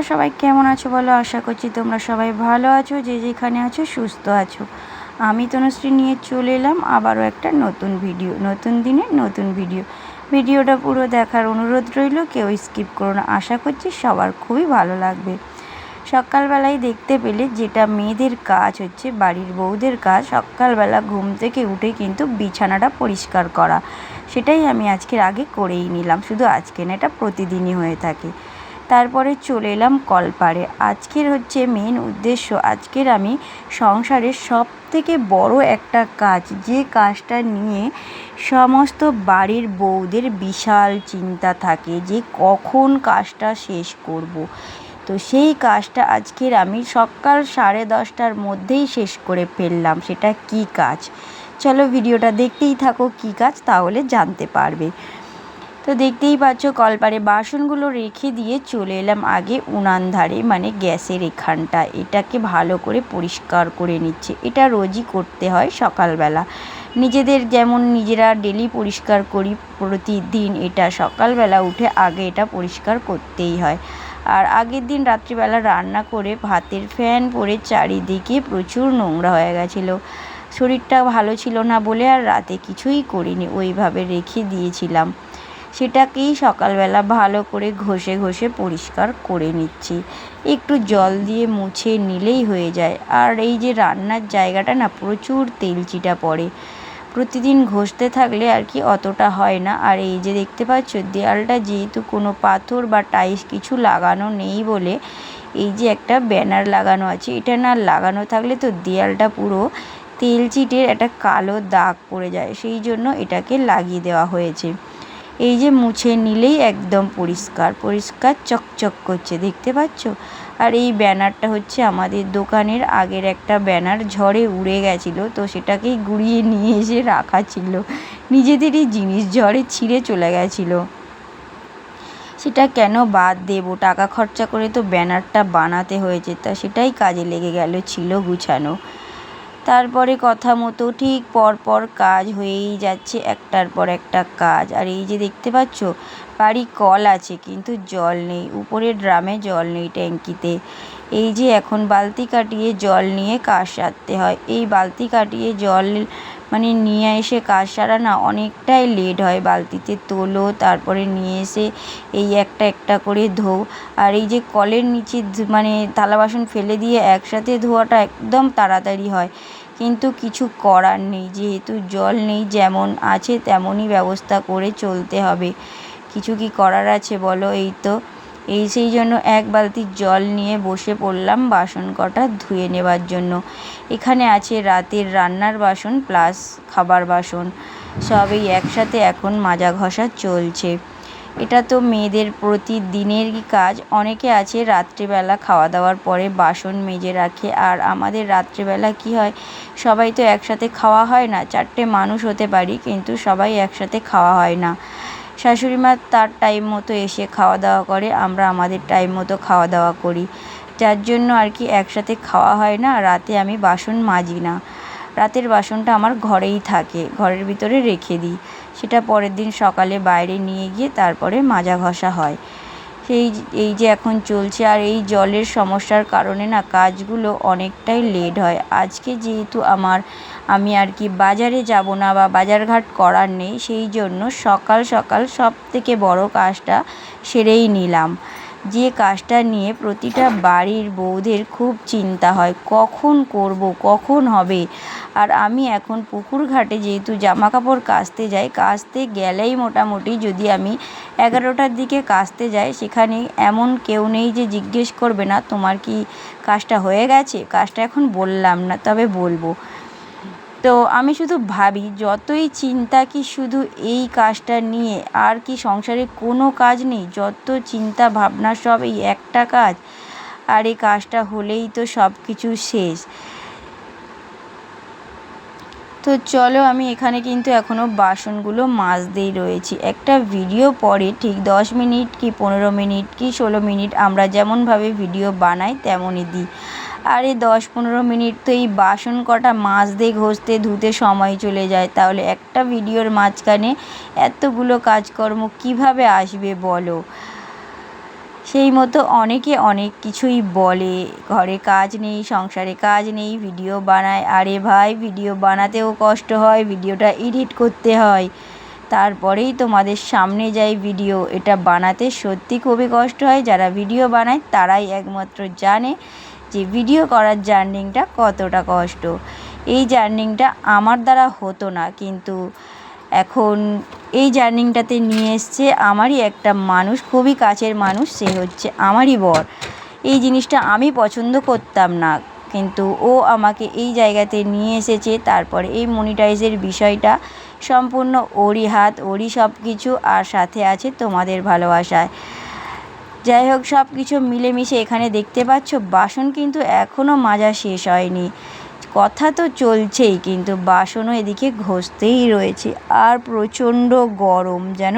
তোমরা সবাই কেমন আছো বলো? আশা করছি তোমরা সবাই ভালো আছো, যে যেখানে আছো সুস্থ আছো। আমি তনুশ্রী নিয়ে চলে এলাম আবারও একটা নতুন ভিডিও, নতুন দিনে নতুন ভিডিও। ভিডিওটা পুরো দেখার অনুরোধ রইল, কেউ স্কিপ করো না। আশা করছি সবার খুবই ভালো লাগবে। সকালবেলায় দেখতে পেলে যেটা মেয়েদের কাজ হচ্ছে, বাড়ির বউদের কাজ, সকালবেলা ঘুম থেকে উঠে কিন্তু বিছানাটা পরিষ্কার করা। সেটাই আমি আজকের আগে করেই নিলাম। শুধু আজকে না, এটা প্রতিদিনই হয়ে থাকে। তারপরে চলে এলাম কলপাড়ে। আজকের হচ্ছে মেন উদ্দেশ্য, আজকের আমি সংসারের সব থেকে বড় একটা কাজ। যে কাজটা নিয়ে সমস্ত বাড়ির বউদের বিশাল চিন্তা থাকে যে কখন কাজটা শেষ করব। তো সেই কাজটা আজকের আমি সকাল সাড়ে দশটার মধ্যেই শেষ করে ফেললাম। সেটা কি কাজ? চলো ভিডিওটা দেখতেই থাকো কী কাজ, তাহলে জানতে পারবে। তো দেখতেই পাচ্ছ, কলপারে বাসনগুলো রেখে দিয়ে চলে এলাম আগে উনান ধারে মানে গ্যাসের এখানটা এটাকে ভালো করে পরিষ্কার করে নিচ্ছে। এটা রোজই করতে হয় সকালবেলা। নিজেদের যেমন নিজেরা ডেলি পরিষ্কার করি প্রতিদিন, এটা সকালবেলা উঠে আগে এটা পরিষ্কার করতেই হয়। আর আগের দিন রাত্রিবেলা রান্না করে ভাতের ফ্যান পরে চারিদিকে প্রচুর নোংরা হয়ে গেছিল। শরীরটা ভালো ছিল না বলে আর রাতে কিছুই করিনি, ওইভাবে রেখে দিয়েছিলাম। সেটাকেই সকালবেলা ভালো করে ঘষে ঘষে পরিষ্কার করে নিচ্ছি। একটু জল দিয়ে মুছে নিলেই হয়ে যায়। আর এই যে রান্নার জায়গাটা না, প্রচুর তেলচিটা পড়ে। প্রতিদিন ঘষতে থাকলে আর কি অতটা হয় না। আর এই যে দেখতে পাচ্ছ, দেয়ালটা যেহেতু কোনো পাথর বা টাইলস কিছু লাগানো নেই বলে এই যে একটা ব্যানার লাগানো আছে, এটা না লাগানো থাকলে তো দেয়ালটা পুরো তেলচিটের একটা কালো দাগ পড়ে যায়। সেই জন্য এটাকে লাগিয়ে দেওয়া হয়েছে। এই যে মুছে নিলেই একদম পরিষ্কার পরিষ্কার চকচক করছে, দেখতে পাচ্ছ? আর এই ব্যানারটা হচ্ছে আমাদের দোকানের আগের একটা ব্যানার, ঝড়ে উড়ে গেছিল, তো সেটাকেই গুড়িয়ে নিয়ে এসে রাখা ছিল। নিজেদেরই জিনিস ঝড়ে ছিঁড়ে চলে গেছিল। সেটা কেন বাদ দেব? টাকা খরচা করে তো ব্যানারটা বানাতে হয়েছে, তা সেটাই কাজে লেগে গেল, ছিল গুছানো। তারপরে কথা মতো ঠিক পর পর কাজ হয়েই যাচ্ছে, একটার পর একটা কাজ। আর এই যে দেখতে পাচ্ছ, বাড়ি কল আছে, কিন্তু জল নেই। উপরে ড্রামে জল নেই ট্যাঙ্কিতে। এই যে এখন বালতি কাটিয়ে জল নিয়ে কাজ সারতে হয়। এই বালতি কাটিয়ে জল মানে নিয়ে এসে কাজ সারা না অনেকটাই লেট হয়। বালতিতে তোলো, তারপরে নিয়ে এসে এই একটা একটা করে ধোও আর এই যে কলের নিচে মানে থালা বাসন ফেলে দিয়ে একসাথে ধোয়াটা একদম তাড়াতাড়ি হয়। কিন্তু কিছু করার নেই। যেহেতু জল নেই, যেমন আছে তেমনই ব্যবস্থা করে চলতে হবে। কিছু কি করার আছে বলো এই তো? এই সেই জন্য এক বালতি জল নিয়ে বসে পড়লাম বাসন কটা ধুয়ে নেবার জন্য। এখানে আছে রাতের রান্নার বাসন প্লাস খাবার বাসন। সবই একসাথে এখন মাজা ঘষা চলছে। এটা তো মেয়েদের প্রতিদিনেরই কাজ। অনেকে আছে রাত্রিবেলা খাওয়া দাওয়ার পরে বাসন মেজে রাখে। আর আমাদের রাত্রিবেলা কি হয়, সবাই তো একসাথে খাওয়া হয় না। চারটে মানুষ হতে পারি, কিন্তু সবাই একসাথে খাওয়া হয় না। শাশুড়ি মা তার টাইম মতো এসে খাওয়া দাওয়া করে, আমরা আমাদের টাইম মতো খাওয়া দাওয়া করি। যার জন্য আর কি একসাথে খাওয়া হয় না, রাতে আমি বাসন মাজি না। রাতের বাসনটা আমার ঘরেই থাকে, ঘরের ভিতরে রেখে দিই। সেটা পরের দিন সকালে বাইরে নিয়ে গিয়ে তারপরে মাজা ঘষা হয়। সেই, এই যে এখন চলছে আর এই জলের সমস্যার কারণে না কাজগুলো অনেকটাই লেট হয়। আজকে যেহেতু আমার, আমি আর কি বাজারে যাব না বা বাজারঘাট করার নেই, সেই জন্য সকাল সকাল সব থেকে বড় কাজটা সেরেই নিলাম। যে কাজটা নিয়ে প্রতিটা বাড়ির বউদের খুব চিন্তা হয়, কখন করব, কখন হবে? আর আমি এখন পুকুর ঘাটে যেহেতু জামা কাপড় কাচতে যাই, কাচতে গেলেই মোটামুটি যদি আমি এগারোটার দিকে কাচতে যাই, সেখানে এমন কেউ নেই যে জিজ্ঞেস করবে, না, তোমার কি কাজটা হয়ে গেছে? কাজটা এখন বললাম না, তবে বলব। তো আমি শুধু ভাবি, যতই চিন্তা কি শুধু এই কাজটা নিয়ে, আর কি সংসারে কোনো কাজ নেই, যত চিন্তা ভাবনা সব এই একটা কাজ, আর এই কাজটা হলেই তো সব কিছু শেষ। তো চলো আমি এখানে কিন্তু এখনও বাসনগুলো মাজতেই রয়েছি। একটা ভিডিও পরে ঠিক দশ মিনিট কি পনেরো মিনিট কি ষোলো মিনিট আমরা যেমনভাবে ভিডিও বানাই, তেমনই দিই। আর এই দশ পনেরো মিনিট তো এই বাসন কটা মাজতে ঘষতে, ধুতে সময় চলে যায়। তাহলে একটা ভিডিওর মাঝখানে এতগুলো কাজকর্ম কীভাবে আসবে বলো? সেই মতো অনেকে অনেক কিছুই বলে, ঘরে কাজ নেই, সংসারে কাজ নেই, ভিডিও বানায়। আরে ভাই, ভিডিও বানাতেও কষ্ট হয়, ভিডিওটা এডিট করতে হয়। তারপরেই তোমাদের সামনে যাই ভিডিও। এটা বানাতে সত্যি খুবই কষ্ট হয়। যারা ভিডিও বানায়, তারাই একমাত্র জানে যে ভিডিও করার জার্নিংটা কতটা কষ্ট। এই জার্নিংটা আমার দ্বারা হতো না, কিন্তু এখন এই জার্নিংটাতে নিয়ে এসছে আমারই একটা মানুষ, খুবই কাছের মানুষ, সে হচ্ছে আমারই বর। এই জিনিসটা আমি পছন্দ করতাম না, কিন্তু ও আমাকে এই জায়গাতে নিয়ে এসেছে, তারপরে এই মনিটাইজের বিষয়টা সম্পূর্ণ ওরই হাত, ওরই সব কিছু আর সাথে আছে তোমাদের ভালোবাসায়। যাই হোক সব কিছু মিলেমিশে এখানে দেখতে পাচ্ছ, বাসন কিন্তু এখনও মাজা শেষ হয়নি। কথা তো চলছেই, কিন্তু বাসনও এদিকে ঘষতেই রয়েছে। আর প্রচণ্ড গরম যেন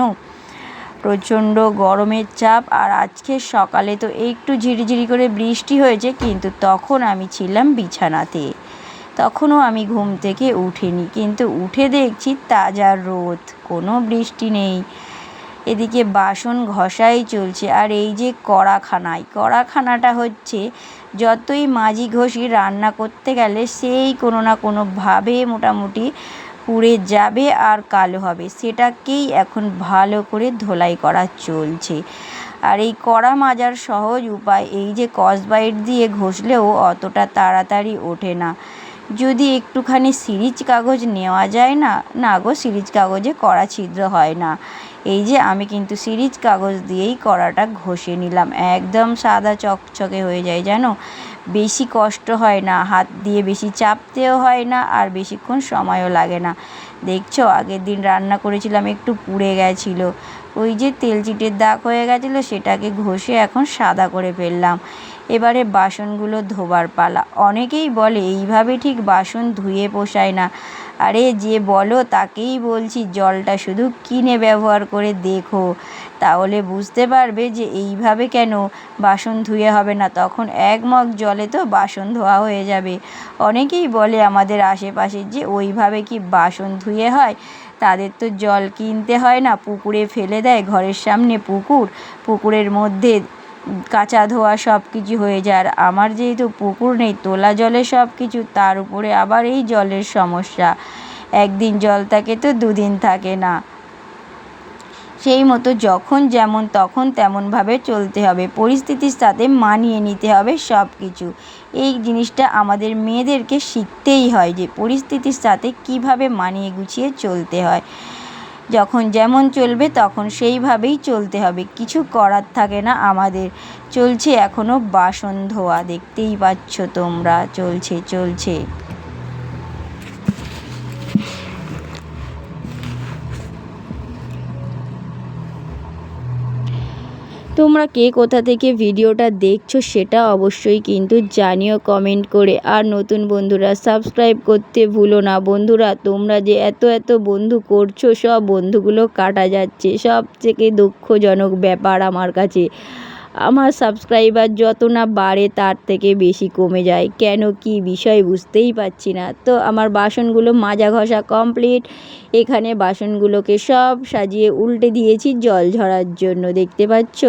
প্রচণ্ড গরমের চাপ, আর আজকে সকালে তো একটু ঝিরিঝিরি করে বৃষ্টি হয়েছে, কিন্তু তখন আমি ছিলাম বিছানাতে। তখনও আমি ঘুম থেকে উঠিনি, কিন্তু উঠে দেখছি তাজা রোদ, কোনো বৃষ্টি নেই। এদিকে বাসন ঘষাই চলছে। আর এই যে কড়াখানায়, কড়াখানাটা হচ্ছে যতই মাঝি ঘষি রান্না করতে গেলে সেই কোনো না কোনোভাবে মোটামুটি পুড়ে যাবে আর কালো হবে। সেটাকেই এখন ভালো করে ধোলাই করা চলছে। আর এই কড়া মাজার সহজ উপায়, এই যে কসবাইট দিয়ে ঘষলেও অতটা তাড়াতাড়ি ওঠে না। যদি একটুখানি সিরিজ কাগজ নেওয়া যায় না না গো, সিরিজ কাগজে কড়া ছিদ্র হয় না। এই যে আমি কিন্তু সিরিজ কাগজ দিয়েই কড়াটা ঘষে নিলাম। একদম সাদা চকচকে হয়ে যায়, জানো? বেশি কষ্ট হয় না, হাত দিয়ে বেশি চাপতেও হয় না আর বেশিক্ষণ সময়ও লাগে না। দেখছ, আগের দিন রান্না করেছিলাম, একটু পুড়ে গেছিল। ওই যে তেল চিটের দাগ হয়ে গেছিল, সেটাকে ঘষে এখন সাদা করে ফেললাম। এবারে বাসনগুলো ধোবার পালা। অনেকেই বলে, এইভাবে ঠিক বাসন ধুয়ে পোষায় না। আরে যে বলো তাকেই বলছি, জলটা শুধু কিনে ব্যবহার করে দেখো। তাহলে বুঝতে পারবে যে এইভাবে কেন বাসন ধুয়ে হবে না, তখন এক মগ জলে তো বাসন ধোয়া হয়ে যাবে। অনেকেই বলে আমাদের আশেপাশে যে ওইভাবে কি বাসন ধুয়ে হয়? তাদের তো জল কিনতে হয় না, পুকুরে ফেলে দেয় ঘরের সামনে পুকুর। পুকুরের মধ্যে কাচা ধোয়া সব কিছু হয়ে যায়। আর আমার যেহেতু পুকুর নেই, তোলা জলে সব কিছু, তার উপরে আবার এই জলের সমস্যা। একদিন জল থাকে তো দুদিন থাকে না। সেই মতো যখন যেমন তখন তেমনভাবে চলতে হবে। পরিস্থিতির সাথে মানিয়ে নিতে হবে সব কিছু। এই জিনিসটা আমাদের মেয়েদেরকে শিখতেই হয় যে পরিস্থিতির সাথে কীভাবে মানিয়ে গুছিয়ে চলতে হয়। যখন যেমন চলবে তখন সেইভাবেই চলতে হবে। কিছু করার থাকে না আমাদের। চলছে এখনও বাসন ধোয়া, দেখতেই পাচ্ছ তোমরা। চলছে চলছে। তোমরা কে কোথা থেকে ভিডিওটা দেখছ সেটা অবশ্যই কিন্তু জানিও কমেন্ট করে। আর নতুন বন্ধুরা সাবস্ক্রাইব করতে ভুলো না। বন্ধুরা, তোমরা যে এত এত বন্ধু করছ, সব বন্ধুগুলো কাটা যাচ্ছে। সব থেকে দুঃখজনক ব্যাপার আমার কাছে। আমার সাবস্ক্রাইবার যত না বাড়ে তার থেকে বেশি কমে যায়। কেন কি বিষয় বুঝতেই পারছি না। তো আমার বাসনগুলো মাজা ঘষা কমপ্লিট এখানে বাসনগুলোকে সব সাজিয়ে উল্টে দিয়েছি জল ঝরার জন্য। দেখতে পাচ্ছ?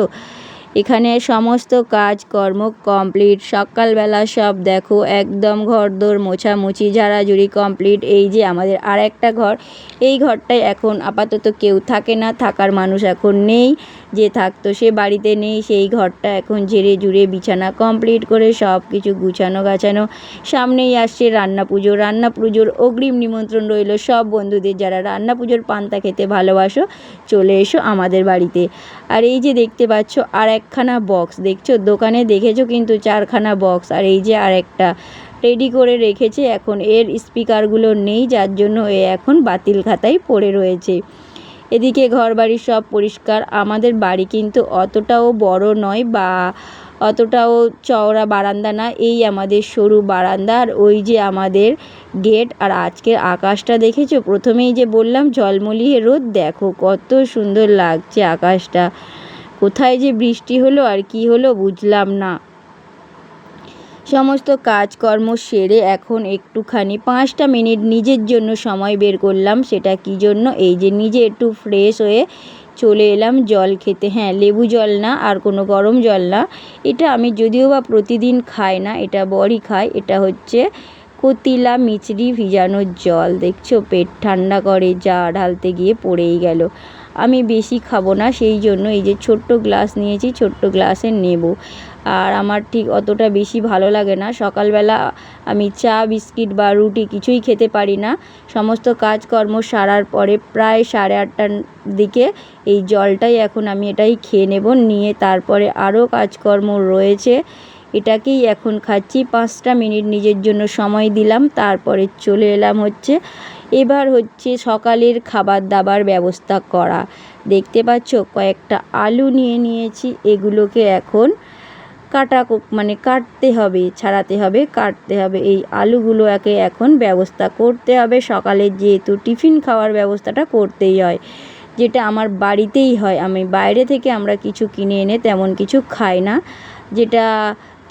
এখানে সমস্ত কাজকর্ম কমপ্লিট। সকালবেলা সব দেখো, একদম ঘর দোর মোছামুছি, ঝাড়াঝুড়ি কমপ্লিট। এই যে আমাদের আর একটা ঘর, এই ঘরটায় এখন আপাতত কেউ থাকে না, থাকার মানুষ এখন নেই। যে থাকতো সে বাড়িতে নেই, সেই ঘরটা এখন ঝেড়ে ঝুড়ে বিছানা কমপ্লিট করে সব কিছু গুছানো গাছানো। সামনেই আসছে রান্না পুজো। রান্না পুজোর অগ্রিম নিমন্ত্রণ রইল সব বন্ধুদের। যারা রান্না পুজোর পান্তা খেতে ভালোবাসো, চলে এসো আমাদের বাড়িতে। আর এই যে দেখতে পাচ্ছ আর একখানা বক্স দেখছ? দোকানে দেখেছ কিন্তু চারখানা বক্স আর এই যে আর একটা রেডি করে রেখেছে, এখন এর স্পিকারগুলো নেই, যার জন্য এ এখন বাতিল খাতায় পড়ে রয়েছে। এদিকে ঘর বাড়ি সব পরিষ্কার, আমাদের বাড়ি কিন্তু অতটাও বড় নয় বা অতটাও চওড়া বারান্দা না, এই আমাদের সরু বারান্দা, আর ওই যে আমাদের গেট আর আজকের আকাশটা দেখেছ? প্রথমেই যে বললাম, ঝলমলিয়ে রোদ, দেখো কত সুন্দর লাগছে আকাশটা। কোথায় যে বৃষ্টি হলো আর কি হলো বুঝলাম না। সমস্ত কাজকর্ম সেরে এখন একটুখানি পাঁচটা মিনিট নিজের জন্য সময় বের করলাম, সেটা কি জন্য? এই যে নিজে একটু ফ্রেশ হয়ে চলে এলাম জল খেতে। হ্যাঁ লেবু জল না, আর কোনো গরম জল না। এটা আমি যদিও বা প্রতিদিন খাই না, এটা বরই খাই। এটা হচ্ছে কতিলা মিচড়ি ভিজানোর জল, দেখছ? পেট ঠান্ডা করে, যা ঢালতে গিয়ে পড়েই গেল। আমি বেশি খাব না, সেই জন্য এই যে ছোট্ট গ্লাস নিয়েছি, ছোট্ট গ্লাসে নেব। আর আমার ঠিক অতটা বেশি ভালো লাগে না। সকালবেলা আমি চা, বিস্কিট বা রুটি কিছুই খেতে পারি না। সমস্ত কাজকর্ম সারার পরে প্রায় সাড়ে আটটার দিকে এই জলটাই এখন আমি এটাই খেয়ে নেব। নিয়ে তারপরে আরও কাজকর্ম রয়েছে। এটাকেই এখন খাচ্ছি। পাঁচটা মিনিট নিজের জন্য সময় দিলাম, তারপরে চলে এলাম হচ্ছে এবার হচ্ছে সকালের খাবার দাবার ব্যবস্থা করা। দেখতে পাচ্ছ, কয়েকটা আলু নিয়ে নিয়েছি, এগুলোকে এখন কাটা মানে কাটতে হবে, ছাড়াতে হবে, কাটতে হবে। এই আলুগুলো একে এখন ব্যবস্থা করতে হবে। সকালে যেহেতু টিফিন খাওয়ার ব্যবস্থাটা করতেই হয়, যেটা আমার বাড়িতেই হয়। আমি বাইরে থেকে আমরা কিছু কিনে এনে তেমন কিছু খাই না, যেটা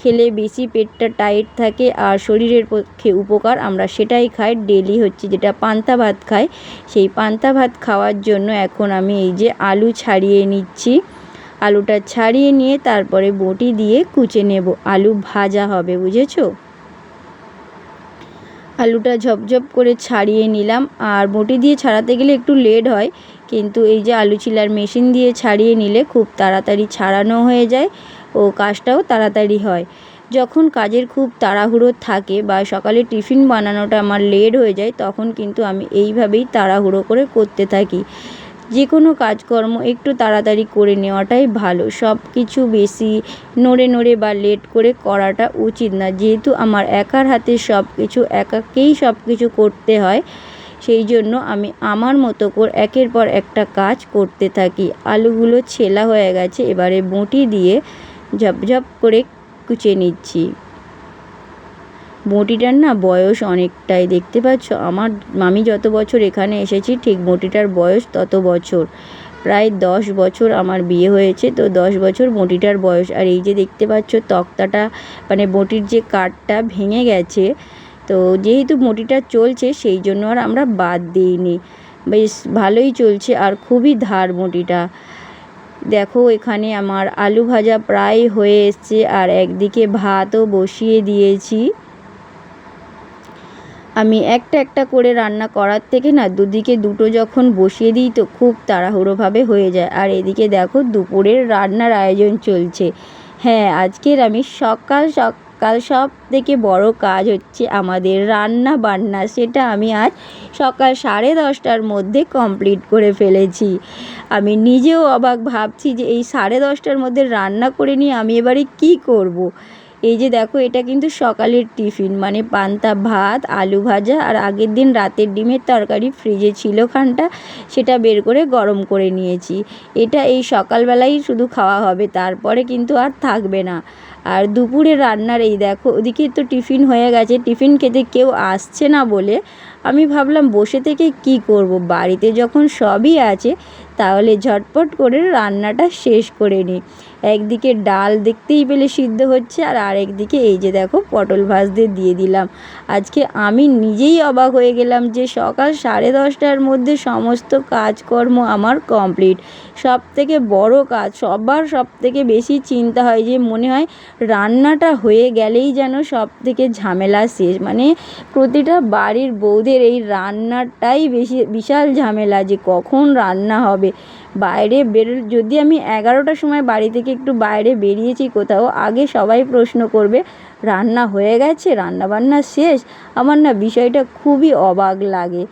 খেলে বেশি পেটটা টাইট থাকে আর শরীরের পক্ষে উপকার। আমরা সেটাই খাই ডেলি হচ্ছে যেটা পান্তা ভাত খাই। সেই পান্তা ভাত খাওয়ার জন্য এখন আমি এই যে আলু ছাড়িয়ে নিচ্ছি। আলুটা ছাড়িয়ে নিয়ে তারপরে বটি দিয়ে কুচে নেব। আলু ভাজা হবে, বুঝেছ? আলুটা ঝপঝপ করে ছাড়িয়ে নিলাম। আর বটি দিয়ে ছাড়াতে গেলে একটু লেট হয়। কিন্তু এই যে আলু চিলার মেশিন দিয়ে ছাড়িয়ে নিলে খুব তাড়াতাড়ি ছাড়ানো হয়ে যায়। ও কাজটাও তাড়াতাড়ি হয়। যখন কাজের খুব তাড়াহুড়ো থাকে বা সকালে টিফিন বানানোটা আমার লেট হয়ে যায়, তখন কিন্তু আমি এইভাবেই তাড়াহুড়ো করে করতে থাকি। যে কোনো কাজকর্ম একটু তাড়াতাড়ি করে নেওয়াটাই ভালো। সব কিছু বেশি নড়ে নড়ে বা লেট করে করাটা উচিত না। যেহেতু আমার একার হাতে সব কিছু একাকেই সব কিছু করতে হয়, সেই জন্য আমি আমার মতো করে একের পর একটা কাজ করতে থাকি। আলুগুলো ছেলা হয়ে গেছে, এবারে বঁটি দিয়ে ঝপঝপ করে কুচে নিচ্ছি। বঁটিটার না বয়স অনেকটাই, দেখতে পাচ্ছ? আমার আমি যত বছর এখানে এসেছি, ঠিক বঁটিটার বয়স তত বছর। প্রায় দশ বছর আমার বিয়ে হয়েছে, তো দশ বছর বঁটিটার বয়স। আর এই যে দেখতে পাচ্ছ, তক্তাটা মানে বঁটির যে কাঠটা ভেঙে গেছে, তো যেহেতু বঁটিটা চলছে, সেই জন্য আর আমরা বাদ দিইনি। বেশ ভালোই চলছে, আর খুবই ধার বঁটিটা দেখো, এখানে আমার আলু ভাজা প্রায় হয়ে এসছে আর একদিকে ভাতও বসিয়ে দিয়েছি। আমি একটা একটা করে রান্না করার থেকে না, দুদিকে দুটো যখন বসিয়ে দিই তো খুব তাড়াহুড়োভাবে হয়ে যায়। আর এদিকে দেখো, দুপুরের রান্নার আয়োজন চলছে। হ্যাঁ আজকের আমি সকাল সকাল সব থেকে বড় কাজ হচ্ছে আমাদের রান্না বান্না। সেটা আমি আজ সকাল সাড়ে দশটার মধ্যে কমপ্লিট করে ফেলেছি। আমি নিজেও অবাক ভাবছি যে এই সাড়ে দশটার মধ্যে রান্না করে নিয়ে আমি এবারে কী করব। এই যে দেখো, এটা কিন্তু সকালের টিফিন। মানে পান্তা, ভাত, আলু ভাজা আর আগের দিন রাতের ডিমের তরকারি ফ্রিজে ছিল খানটা, সেটা বের করে গরম করে নিয়েছি। এটা এই সকালবেলাই শুধু খাওয়া হবে, তারপরে কিন্তু আর থাকবে না। আর দুপুরে রান্নার এই দেখো, ওদিকে তো টিফিন হয়ে গেছে, টিফিন খেতে কেউ আসছে না বলে আমি ভাবলাম বসে থেকে কি করব? বাড়িতে যখন সবই আছে তাহলে ঝটপট করে রান্নাটা শেষ করে নিই একদিকে ডাল দেখতেই পেলে সিদ্ধ হচ্ছে আর আরেকদিকে এই যে দেখো পটল ভাজতে দিয়ে দিলাম। আজকে আমি নিজেই অবাক হয়ে গেলাম যে সকাল সাড়ে দশটার মধ্যে সমস্ত কাজকর্ম আমার কমপ্লিট। সব থেকে বড় কাজ, সবার সব থেকে বেশি চিন্তা হয় যে মনে হয় রান্নাটা হয়ে গেলেই যেন সব থেকে ঝামেলা শেষ। মানে প্রতিটা বাড়ির বউদের এই রান্নাটাই বেশি, বিশাল ঝামেলা যে কখন রান্না হবে। বাইরে বেরো, যদি আমি এগারোটার সময় বাড়ি থেকে একটু বাইরে বেরিয়েছি কোথাও, আগে সবাই প্রশ্ন করবে, রান্না হয়ে গেছে? রান্না বান্না শেষ? আমার না বিষয়টা খুবই অবাক লাগে।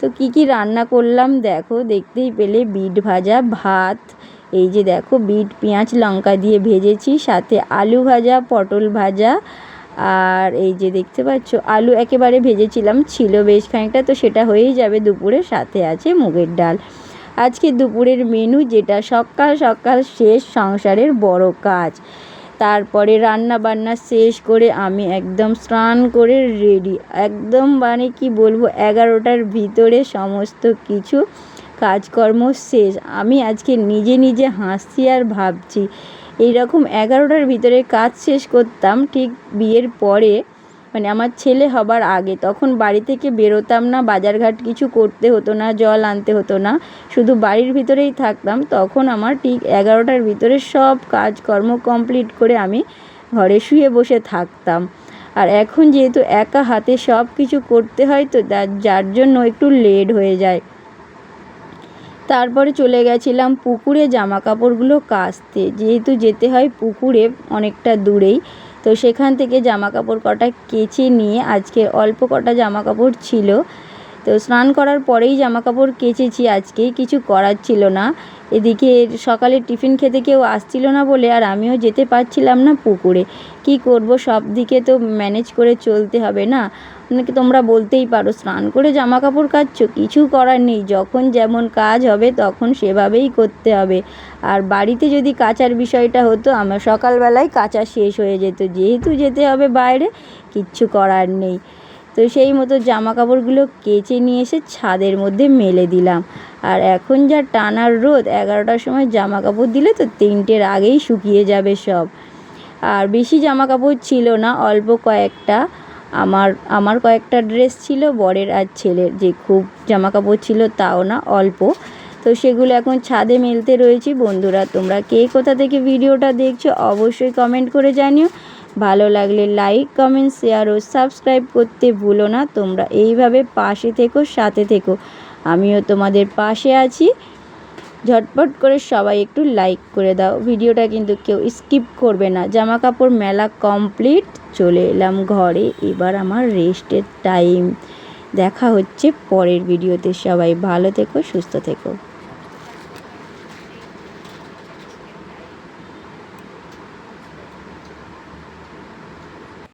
তো কী কী রান্না করলাম? দেখো, দেখতেই পেলে বিট ভাজা, ভাত, এই যে দেখো বিট, পেঁয়াজ, লঙ্কা দিয়ে ভেজেছি, সাথে আলু ভাজা, পটল ভাজা, আর এই যে দেখতে পাচ্ছ, আলু একেবারে ভেজেছিলাম, ছিল বেশ খানিকটা, তো সেটা হয়েই যাবে দুপুরে, সাথে আছে মুগের ডাল। আজকে দুপুরের মেনু যেটা সকাল সকাল শেষ সংসারের বড় কাজ। তারপরে রান্না বান্না শেষ করে আমি একদম স্নান করে রেডি একদম মানে কি বলব, এগারোটার ভিতরে সমস্ত কিছু কাজকর্ম শেষ। আমি আজকে নিজে নিজে হাসছি আর ভাবছি এই রকম এগারোটার ভিতরে কাজ শেষ করতাম, ঠিক বিয়ের পরে মানে আমার ছেলে হবার আগে। তখন বাড়ি থেকে বেরোতাম না, বাজারঘাট কিছু করতে হতো না, জল আনতে হতো না। শুধু বাড়ির ভিতরেই থাকতাম। তখন আমার ঠিক এগারোটার ভিতরে সব কাজকর্ম কমপ্লিট করে আমি ঘরে শুয়ে বসে থাকতাম। আর এখন যেহেতু একা হাতে সব কিছু করতে হয়, তো যার জন্য একটু লেট হয়ে যায়। তারপরে চলে গেছিলাম পুকুরে জামা কাপড়গুলো কাচতে। যেহেতু যেতে হয় পুকুরে অনেকটা দূরেই। তো সেখান থেকে জামা কাপড় কটা কেচে নিয়ে আজকে অল্প কটা জামা কাপড় ছিল। তো স্নান করার পরেই জামা কাপড় কেচেছি আজকে কিছু করার ছিল না। এদিকে সকালে টিফিন খেতে কেউ আসছিল না বলে আর আমিও যেতে পারছিলাম না পুকুরে। কি করব, সব দিকে তো ম্যানেজ করে চলতে হবে না। অনেকে তোমরা বলতেই পারো, স্নান করে জামা কাপড় কাচ্ছ? কিছু করার নেই, যখন যেমন কাজ হবে তখন সেভাবেই করতে হবে। আর বাড়িতে যদি কাচার বিষয়টা হতো, আমার সকালবেলায় কাচা শেষ হয়ে যেত। যেহেতু যেতে হবে বাইরে, কিচ্ছু করার নেই। তো সেই মতো জামা কাপড়গুলো কেচে নিয়ে এসে ছাদের মধ্যে মেলে দিলাম। আর এখন যা টানার রোদ, এগারোটার সময় জামা কাপড় দিলে তো তিনটের আগেই শুকিয়ে যাবে সব। আর বেশি জামা কাপড় ছিল না, অল্প কয়েকটা। আমার আমার কয়েকটা ড্রেস ছিল, বরের আর ছেলের। যে খুব জামা কাপড় ছিল তাও না, অল্প। তো সেগুলো এখন ছাদে মেলতে রয়েছি। বন্ধুরা, তোমরা কে কোথা থেকে ভিডিওটা দেখছ, অবশ্যই কমেন্ট করে জানিও। ভালো লাগলে লাইক কমেন্ট শেয়ার ও সাবস্ক্রাইব করতে ভুলো না। তোমরা এইভাবে পাশে থেকো, সাথে থেকো। আমিও তোমাদের পাশে আছি। ঝটপট করে সবাই একটু লাইক করে দাও। ভিডিওটা কিন্তু কেউ স্কিপ করবে না। জামা কাপড় মেলা কমপ্লিট চলে এলাম ঘরে। এবার আমার রেস্টের টাইম দেখা হচ্ছে পরের ভিডিওতে সবাই ভালো থেকো, সুস্থ থেকো।